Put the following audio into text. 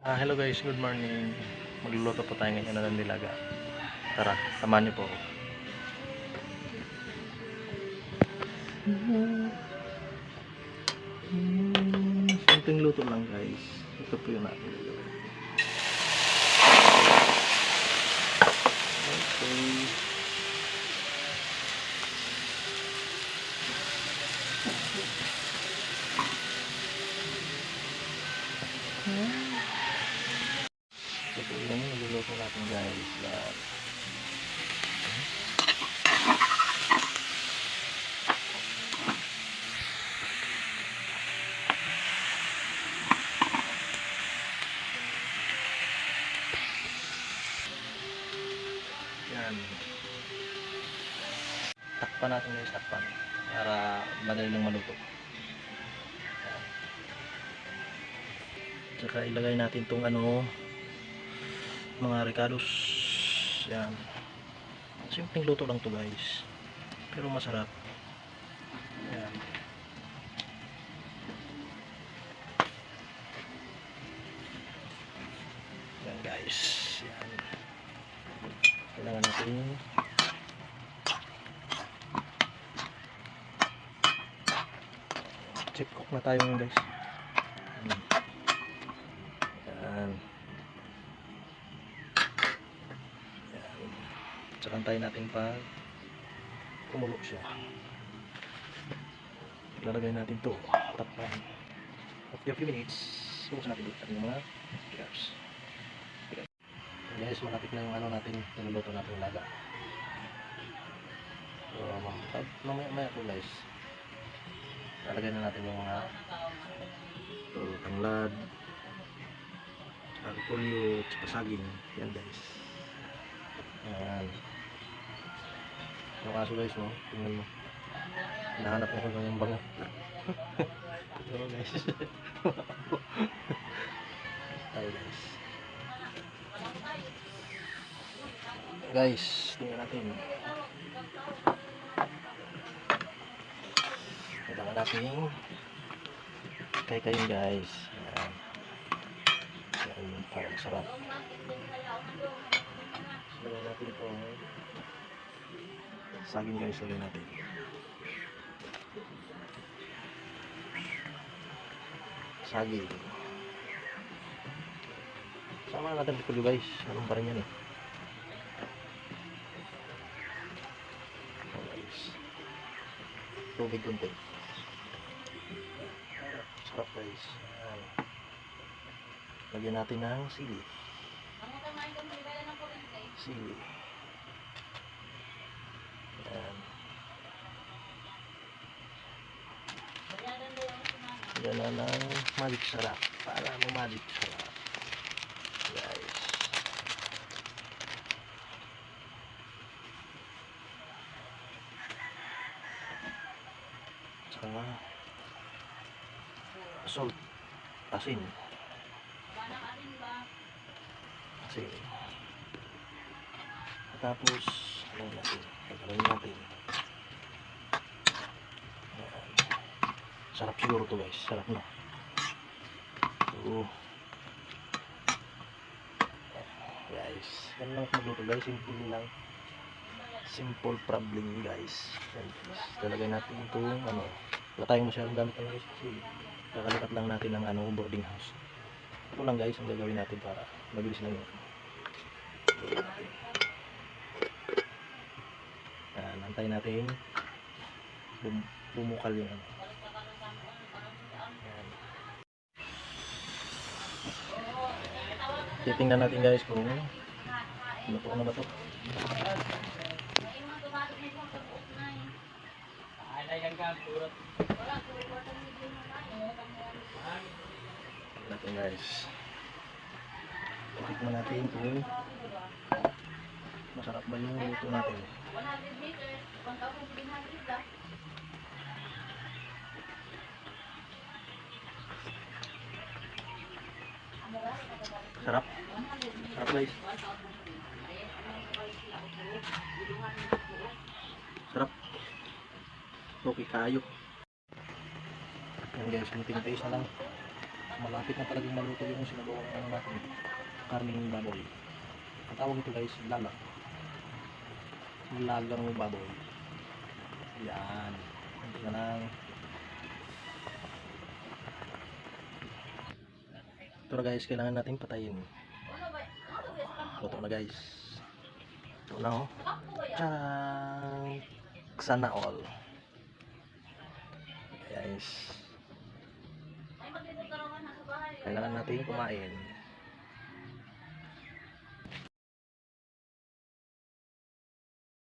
Ah, hello guys, good morning. Magluluto po tayo ngayon ng nilaga. Tara, samahan niyo po ako. Mm, Simpleng luto lang guys. Ito po yung natin gagawin. Okay. Ito po yung niluluto natin guys. Lahat. Yan. Takpan natin guys, takpan. Para madali lang maluto. Tsaka ilagay natin tong ano, mga ricados. Yan. Simpleng luto lang to guys. Pero masarap. Yan. Yan guys. Yan. Kailangan natin chip cook na tayo guys. Yan. Yan. Yan. Tsaka antayin natin pa kumulo siya. Lalagay natin to takpan. After a few minutes, buksan natin dito yung mga gas. Guys, malapit na yung ano natin, niluluto natin laga. So, pag mamaya maya po guys, lalagay na natin yung mga so, tanglad, repolyo, tsaka saging. Yan guys. Yan. Yung kaso guys, no? Tingnan mo. Hinahanap ko kung yung bango. Ito guys. Tayo guys. Guys, tingnan natin. Kailangan natin kay-kayin guys. Yan. Yan yung parang sarap. Lagyan natin ito. Saging guys, lagyan natin. Saging. Sama na natin ito guys. Anong pa rin yan eh. Tubig kunti. Sarap guys. Lagyan natin ng sili. Sili. Ayan. Yan na ng magic sarap. Para mo magic sarap. Guys. Tsaka salt. Asin. Asin. Tapos, ano natin? Gagawin natin. Ayan. Sarap siguro to guys. Sarap no. So, guys. Yan lang magluto guys. Simple lang. Simple problem guys. Yan guys. Lalagay natin itong ano. Wala tayong masyadong gamit ng guys. Kasi lang natin ng ano, boarding house. Ito lang guys ang gagawin natin para mabilis lang yun. Yan. Antayin natin bum bumukal yung ano. Titingnan natin guys kung luto na ba to. Natin guys. Tikman natin kung masarap ba yung luto natin. Sarap. Sarap guys. Sarap. Okay kayo. Yan guys, munting na lang. malapit na talagang maluto yung sinagawang ano natin, karning baboy. Ang tawag ito guys, lalag. Lagang baboy. Yan. Ito na lang. Ito na guys, kailangan natin patayin. Luto na guys. Ito na oh. Tcharam! Sana all. Guys. Kailangan natin kumain.